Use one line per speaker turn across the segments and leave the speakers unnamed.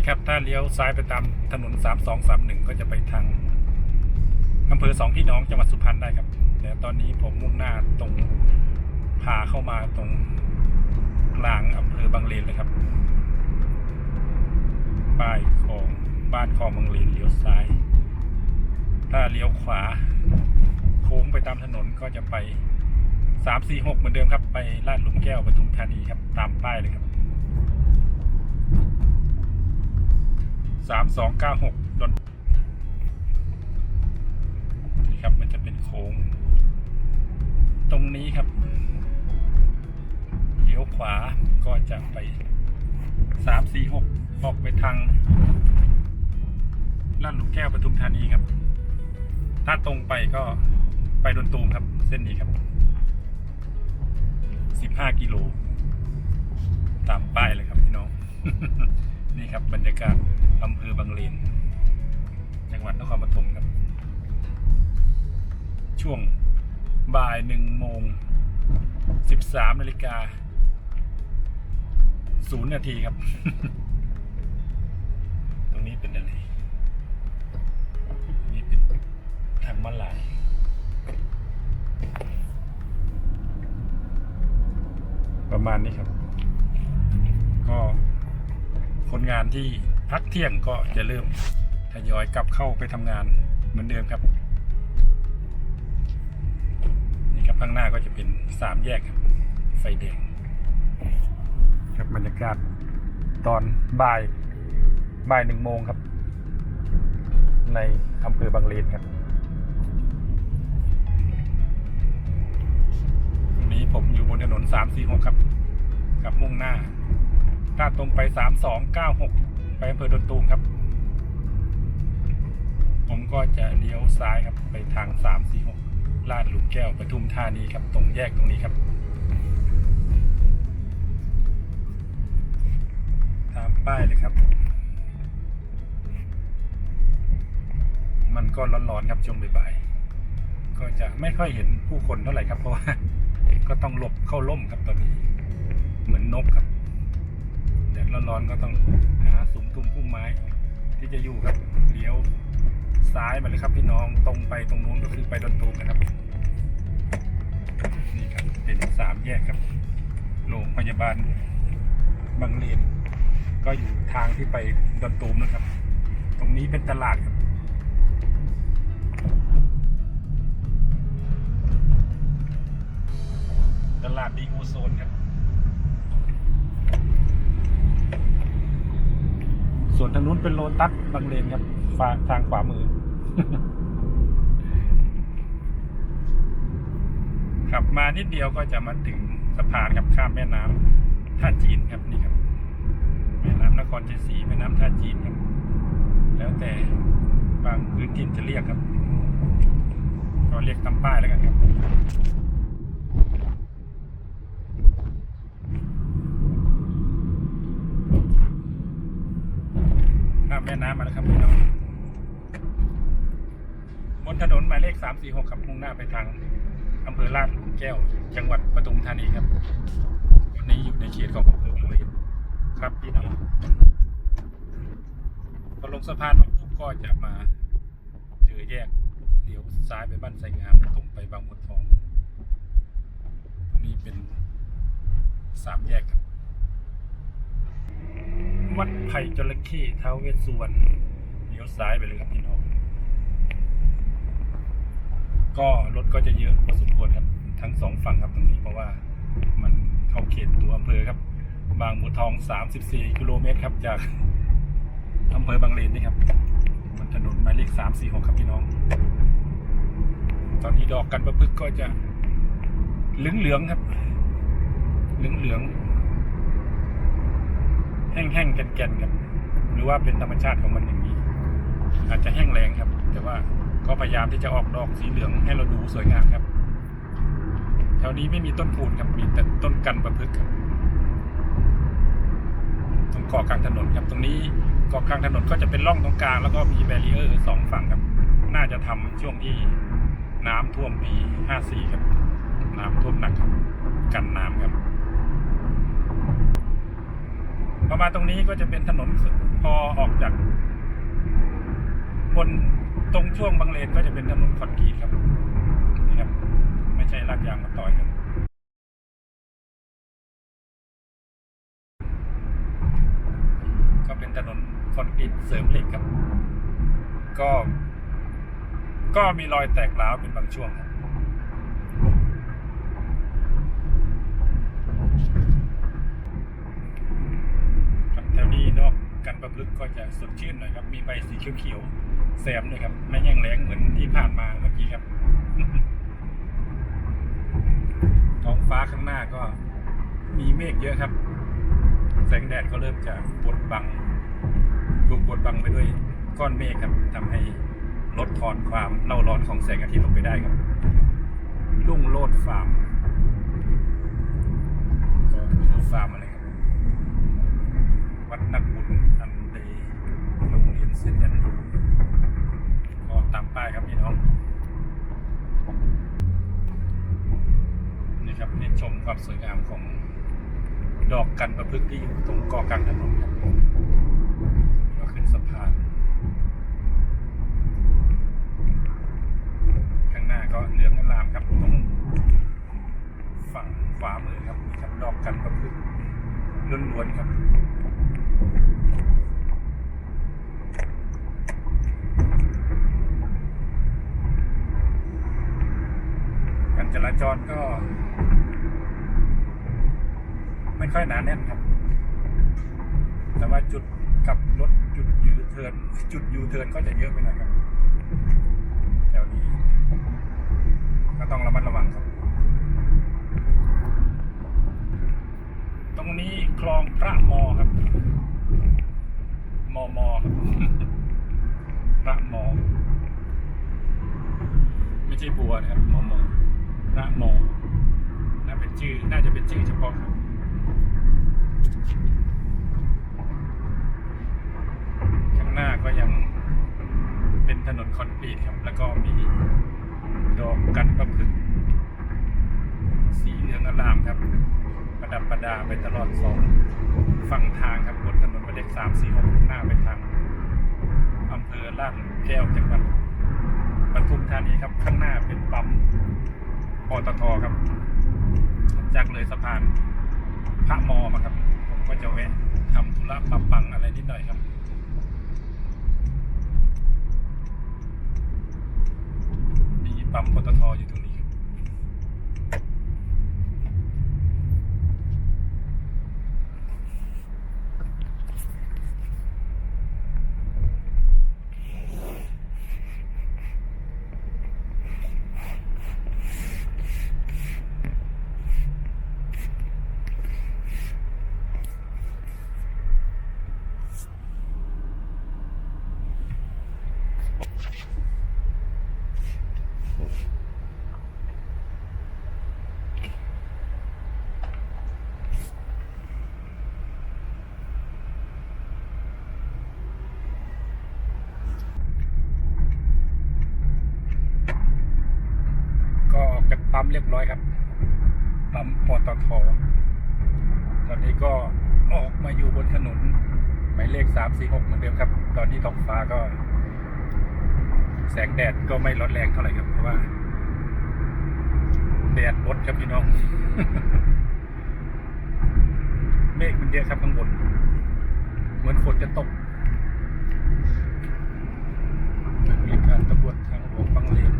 นี่ครับ ถ้าเลี้ยวซ้ายไปตามถนน 3231 ก็จะไปทางอำเภอสองพี่น้องจังหวัดสุพรรณได้ครับ แต่ตอนนี้ผมมุ่งหน้าตรงพาเข้ามาตรงกลางอำเภอบางเลนเลยครับป้ายของบ้านคลองบางเลนเลี้ยวซ้าย ถ้าเลี้ยวขวา โค้งไปตามถนนก็จะไป 346 เหมือนเดิมครับ ไปลาดหลุมแก้วปทุมธานีครับ ตามป้ายเลยครับ 3296ดนนี่ครับมันจะเป็นโค้ง ตรงนี้ครับเลี้ยวขวาก็จะไป346ออกไปทางลาดหลุมแก้วปทุมธานีครับ ถ้าตรงไปก็ไปดนตูมครับ เส้นนี้ครับ15กิโล ตามป้ายเลยครับพี่น้อง นี่ครับบรรยากาศ อำเภอบางเลน จังหวัดนครปฐมครับ ช่วงบ่ายหนึ่งโมงสิบสามนาฬิกาศูนย์นาทีครับ ตรงนี้เป็นอะไร นี่เป็นทางมาลายประมาณนี้ครับ ก็คนงานที่ พักเที่ยงก็จะเริ่มทยอยกลับเข้าไปทำงานเหมือนเดิมครับนี่ครับข้างหน้าก็จะเป็นสามแยกครับไฟแดงครับบรรยากาศตอนบ่ายบ่ายหนึ่งโมงครับ ในอำเภอบางเลนครับตรงนี้ผมอยู่บนถนน346ครับ กับมุ่งหน้า ถ้าตรงไป3296 ไปอำเภอดอนตูมครับ ผมก็จะเลี้ยวซ้ายครับ ไปทาง346ลาดหลุมแก้วปทุมธานีครับ ตรงแยกตรงนี้ครับ ตามป้ายเลยครับ มันก็ร้อนๆครับช่วงบ่ายๆก็จะไม่ค่อยเห็นผู้คนเท่าไหร่ครับเพราะว่าก็ต้องหลบเข้าร่มครับตอนนี้ เหมือนนกครับแดดร้อนๆก็ต้อง ทุ่มพุ่มไม้ ที่จะอยู่ครับเลี้ยวซ้ายมาเลยครับพี่น้องตรงไปตรงนู้นก็คือไปดอนตูมนะครับ นี่ครับเป็นสามแยกครับโรงพยาบาลบางเลนก็อยู่ทางที่ไปดอนตูมนะครับ ตรงนี้เป็นตลาดครับตลาดดีโอโซนครับ ส่วนทางนู้นเป็นโลตัสบางเลนครับฝาทางขวามือ ขับมานิดเดียวก็จะมาถึงสะพานครับข้ามแม่น้ำท่าจีนครับนี่ครับ แม่น้ำนครชัยศรีแม่น้ำท่าจีนครับ แล้วแต่บางพื้นที่จะเรียกครับก็เรียกตามป้ายแล้วกันครับ ข้าม แม่น้ำมาแล้วครับพี่น้องบนถนนหมายเลข 346ครับมุ่งหน้าไปทางอำเภอลาดหลุมแก้ว จังหวัดปทุมธานีครับวันนี้อยู่ในเขตของอำเภอบางเลนครับพี่น้องพอลงสะพานมาปุ๊บก็จะมาเจอแยกเลี้ยวซ้ายไปบ้านไซงามตรงไปบางมดทอง ตรงนี้เป็นสามแยกครับ วัดไผ่จระเข้ท้าวเวสสุวรรณเลี้ยวซ้ายไปเลยครับพี่น้อง ก็รถก็จะเยอะพอสมควรครับ ทั้งสองฝั่งครับตรงนี้เพราะว่ามันเข้าเขตตัวอำเภอครับ บางบัวทอง 34 กิโลเมตรครับ จากอำเภอบางเลนนี่ครับบนถนนหมายเลข 346 ครับพี่น้อง ตอนนี้ดอกกันประพฤกก็จะเหลืองเหลืองๆครับ เหลืองเหลืองๆ แห้งๆแก่นๆครับหรือว่าเป็นธรรมชาติของมันอย่างนี้ อาจจะแห้งแรงครับ แต่ว่าก็พยายามที่จะออกดอกสีเหลืองให้เราดูสวยงามครับ แถวนี้ไม่มีต้นพูนครับมีแต่ต้นกันประพฤกษ์ครับตรงเกาะกลางถนนครับ ตรงนี้เกาะกลางถนนก็จะเป็นร่องตรงกลางแล้วก็มีแบรีเออร์สองฝั่งครับ น่าจะทำช่วงที่น้ำท่วมปี 54 ครับ น้ำท่วมหนักครับ กันน้ำครับ ประมาณตรงนี้ก็จะเป็นถนนพอออกจากบนตรงช่วงบางเลนก็จะเป็นถนนคอนกรีตครับนี่ครับ ไม่ใช่ลาดยางมาต่อยครับก็เป็นถนนคอนกรีตเสริมเหล็กครับ ก็ ก็มีรอยแตกร้าวเป็นบางช่วงครับ ครับแถ วนี้นอกกันประพฤกษ์ก็จะสดชื่นหน่อยครับ มีใบสีเขียวๆแซมเลยครับ ไม่แห้งแล้งเหมือนที่ผ่านมาเมื่อกี้ครับ ท้องฟ้าข้างหน้าก็มีเมฆเยอะครับ แสงแดดก็เริ่มจะบดบังถูกบดบังไปด้วยก้อนเมฆครับทำให้ลดทอนความเล่าร้อนของแสงอาทิตย์ลงไปได้ครับ ลุ่งโลดฟาร์มก็ไม่รู้ฟาร์มอะไรครับ วัดนักบุญอันเดย์โรงเรียนเซนต์แอนดรูก็ตามป้ายครับพี่น้อง นี่ครับนี่ชมความสวยงามของดอกกันประพฤกษ์ที่อยู่ตรงกาะกลางถนนครับก็ขึ้นสะพาน ข้างหน้าก็เหลืองอลามครับตรงฝั่งขวามือครับนี่ครับดอกกันประพฤกษ์ล้วนๆครับ การ จรก็ ไม่ค่อยหนาแน่นครับ แต่ว่าจุดกับรถจุดยูเทิร์นจุดยูเทิร์นก็จะเยอะไปหน่อยครับแถวนี้ ก็ต้องระมัดระวังครับ ตรงนี้คลองพระมอครับ มอมอครับพระมอไม่ใช่บัวนะครับมอมอ ระมอน่าเป็นชื่อน่าจะเป็นชื่อเฉพาะครับข้างหน้าก็ยังเป็นถนนคอนกรีตครับ แล้วก็มีดอกกันประพฤกสีเหลืองอลามครับ ประดับประดาไปตลอดสองฝั่งทางครับบนถนนหมายเลขสามสี่หกหน้าไปทางอำเภอลาดแก้วจังหวัดปทุมธานีครับ ข้างหน้าเป็นปั๊ม ปตทครับ จากเลยสะพานพระมอมาครับ ผมก็จะแวะทำธุระปรับปังอะไรนิดหน่อยครับมีปั๊มปตทอยู่ตรง เรียบร้อยครับปั๊มปตทตอนนี้ก็ออกมาอยู่บนถนนหมายเลขสามสี่หกเหมือนเดิมครับ ตอนนี้ท้องฟ้าก็ แสงแดดก็ไม่ร้อนแรงเท่าไหร่ครับเพราะว่า แดดลดครับพี่น้อง เมฆมันเยอะครับข้างบน เหมือนฝนจะตกมีการตำรวจทางหลวงบางเลน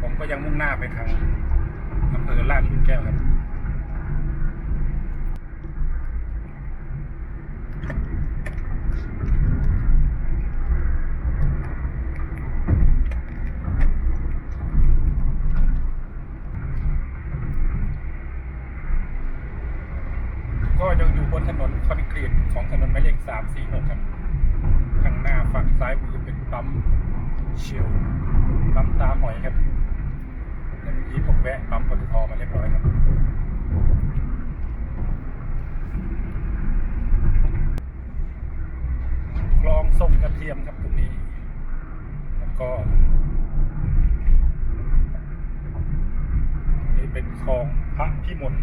ผม ก็ยังมุ่งหน้าไปทางอำเภอลาดหลุมแก้วครับก็ยังอยู่บนถนนคอนกรีตของถนนหมายเลขสามสี่หกครับ ข้างหน้าฝั่งซ้ายมือเป็นปั๊มเชลลปั๊มตาหอยครับ นี้ผมแวะปั๊มปตทมาเรียบร้อยครับ คลองส่งกระเทียมครับตรงนี้ แล้วก็นี้เป็นคลองพระพิมล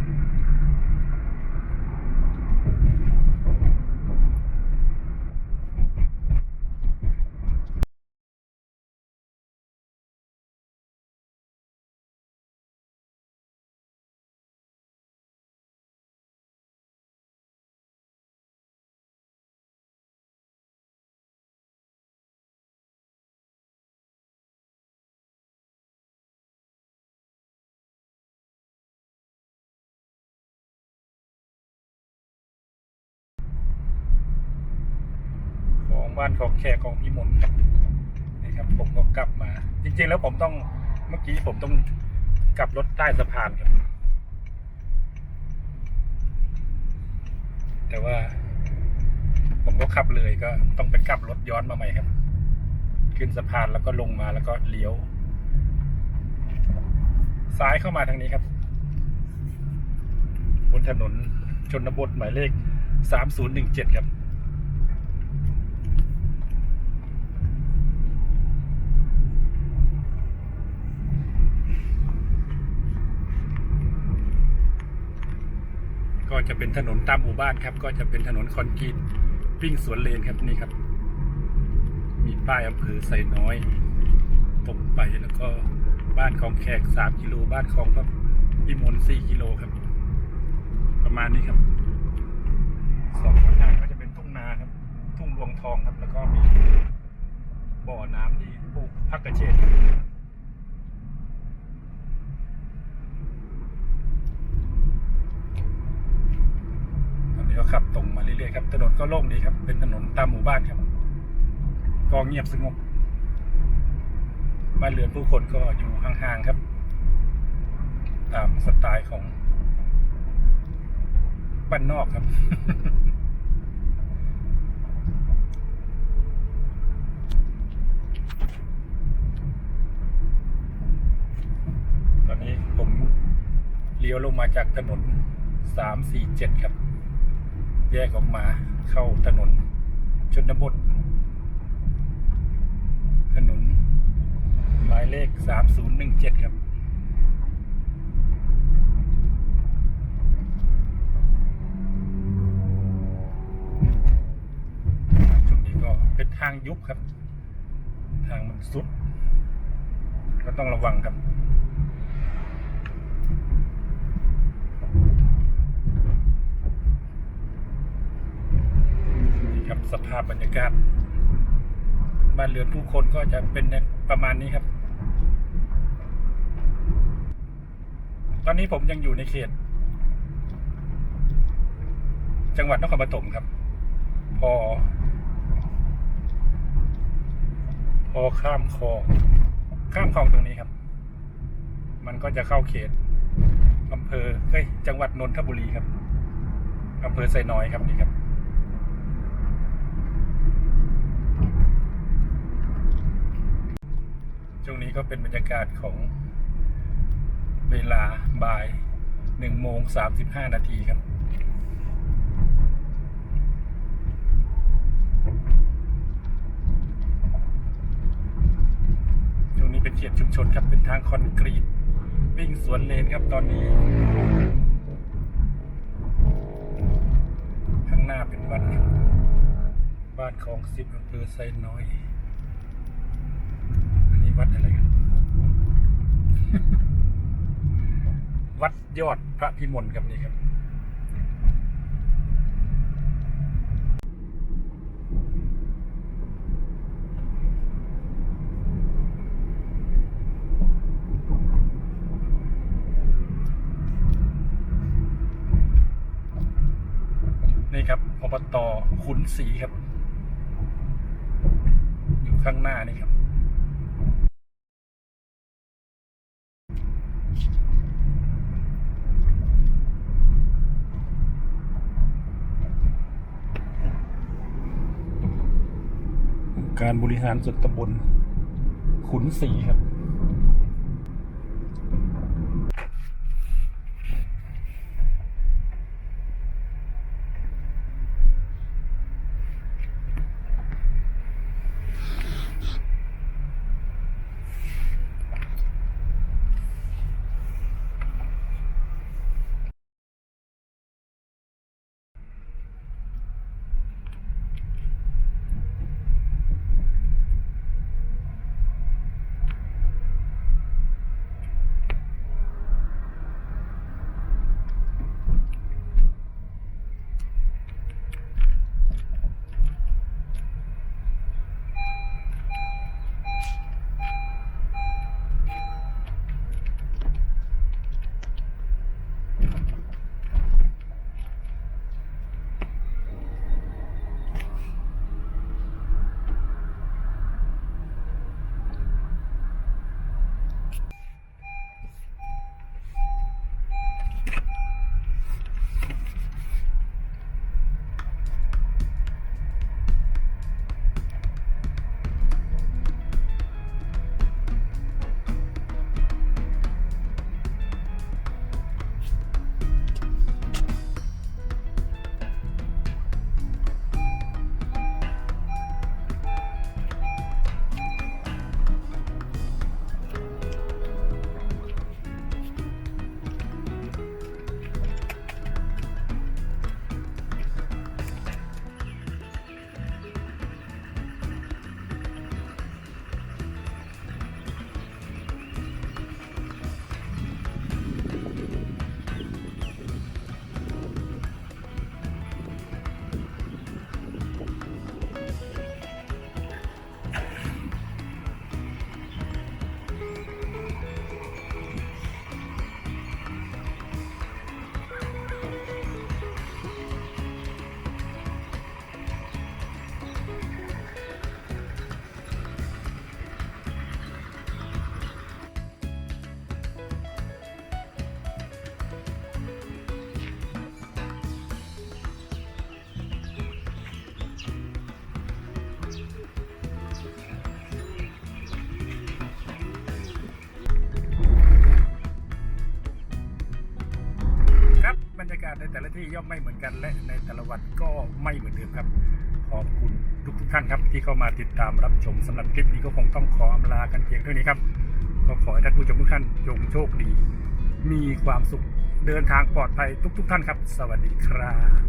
บ้านของแขกของพี่มนนี่ครับ ผมก็กลับมา จริง ๆ แล้วผมต้องเมื่อกี้ผมต้องกลับรถใต้สะพานครับ แต่ว่า ผมก็ขับเลยก็ต้องไปกลับรถย้อนมาใหม่ครับ ขึ้นสะพานแล้วก็ลงมาแล้วก็เลี้ยว ซ้ายเข้ามาทางนี้ครับ บนถนนชนบทหมายเลข 3017 ครับ ก็จะเป็นถนนตามหมู่บ้านครับ ก็จะเป็นถนนคอนกรีตวิ่งสวนเลนครับนี่ครับ มีป้ายอำเภอไซน้อย ตรงไปแล้วก็บ้านของแขกสามกิโลบ้านของพระพิมลสี่กิโลครับ ประมาณนี้ครับสองข้างทางก็จะเป็นทุ่งนาครับ ทุ่งรวงทองครับ แล้วก็มีบ่อน้ำที่ปลูกพักกระเฉดนี้ก็ ขับตรงมาเรื่อยๆครับถนนก็โล่งดีครับ เป็นถนนตามหมู่บ้านครับ ก็เงียบสงบบ้านเรือนผู้คนก็อยู่ห่างๆครับ ตามสไตล์ของบ้านนอกครับ ตอนนี้ผมเลี้ยวลงมาจากถนนสามสี่เจ็ดครับ แยกออกมาเข้าถนนชนบท ถนนหมายเลขสามศูนย์หนึ่งเจ็ดครับช่วงนี้ก็เป็นทางยุบครับ ทางมันสุด ก็ต้องระวังครับ นี่ครับ สภาพบรรยากาศบ้านเรือนผู้คนก็จะเป็นประมาณนี้ครับ ตอนนี้ผมยังอยู่ในเขต จังหวัดนครปฐมครับ พอ พอข้ามคลองข้ามคลองตรงนี้ครับ มันก็จะเข้าเขตอำเภอเฮ้ยจังหวัดนนทบุรีครับอำเภอไซน้อยครับนี่ครับ ช่วงนี้ก็เป็นบรรยากาศของเวลาบ่ายหนึ่งโมงสามสิบห้านาทีครับ ช่วงนี้เป็นเขตชุมชนครับเป็นทางคอนกรีตวิ่งสวนเลนครับตอนนี้ ข้างหน้าเป็นวัดครับบ้านของสิบอำเภอไซน้อย วัดอะไรกัน วัดยอดพระพิมลครับนี่ครับนี่ครับอบตขุนศรีครับ อยู่ข้างหน้านี่ครับ การบริหารส่วนตำบลขุนศรีครับ ที่ย่อมไม่เหมือนกันและในแต่ละวันก็ไม่เหมือนเดิมครับ ขอบคุณทุกทุกท่านครับ ที่เข้ามาติดตามรับชมสำหรับคลิปนี้ก็คงต้องขออำลากันเพียงเท่านี้ครับ ก็ขอให้ท่านผู้ชมทุกท่านจงโชคดี มีความสุขเดินทางปลอดภัยทุก ๆ ท่านครับ สวัสดีครับ